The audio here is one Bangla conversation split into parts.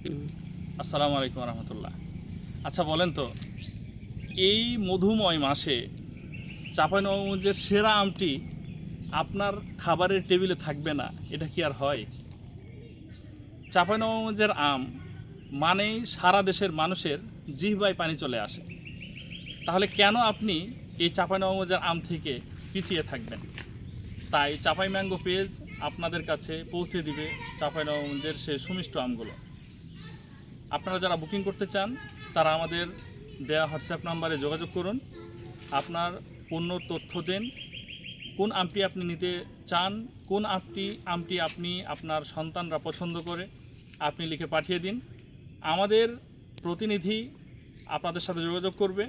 আসসালামু আলাইকুম রহমতুল্লাহ। আচ্ছা বলেন তো, এই মধুময় মাসে চাঁপাইনবাবগঞ্জের সেরা আমটি আপনার খাবারের টেবিলে থাকবে না, এটা কি আর হয়? চাঁপাইনবাবগঞ্জের আম মানেই সারা দেশের মানুষের জিহবায় পানি চলে আসে। তাহলে কেন আপনি এই চাঁপাইনবাবগঞ্জের আম থেকে পিছিয়ে থাকবেন? তাই চাপাই ম্যাঙ্গো পেজ আপনাদের কাছে পৌঁছে দিবে চাঁপাইনবাবগঞ্জের সে সুমিষ্ট আমগুলো। আপনারা যারা বুকিং করতে চান, তারা আমাদের দেয়া হোয়াটসঅ্যাপ নাম্বারে যোগাযোগ করুন। আপনার পণ্য তথ্য দেন, কোন আমটি আপনি নিতে চান, কোন আমটি আমটি আপনি আপনার সন্তানরা পছন্দ করে, আপনি লিখে পাঠিয়ে দিন। আমাদের প্রতিনিধি আপনাদের সাথে যোগাযোগ করবে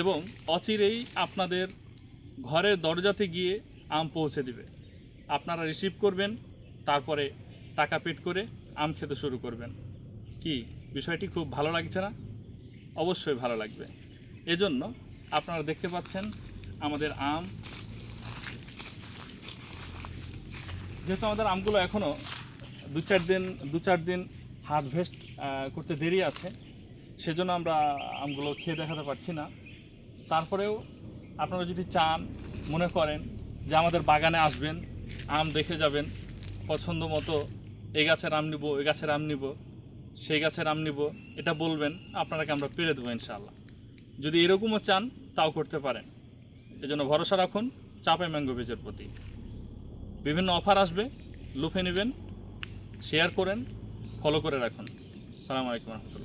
এবং অচিরেই আপনাদের ঘরের দরজাতে গিয়ে আম পৌঁছে দিবে। আপনারা রিসিভ করবেন, তারপরে টাকা পেড করে আম খেতে শুরু করবেন। কি? বিষয়টি খুব ভালো লাগছে না? অবশ্যই ভালো লাগবে। এজন্য আপনারা দেখতে পাচ্ছেন আমাদের আম। যেহেতু আমাদের আমগুলো এখনও দু চার দিন, দু চার দিন হারভেস্ট করতে দেরি আছে, সেজন্য আমরা আমগুলো খেয়ে দেখাতে পারছি না। তারপরেও আপনারা যদি চান, মনে করেন যে আমাদের বাগানে আসবেন, আম দেখে যাবেন, পছন্দ মতো এই গাছের আম নিব এই গাছের আম নিব সেই গাছের আম নিব, এটা বলবেন, আপনারাকে আমরা পেরে দেবো ইনশাআল্লাহ। যদি এরকমও চান, তাও করতে পারেন। এজন্য ভরসা রাখুন চাপে ম্যাঙ্গো বীজের প্রতি। বিভিন্ন অফার আসবে, লুফে নেবেন, শেয়ার করেন, ফলো করে রাখুন। সালাম আলাইকুম রহমতুল্লাহ।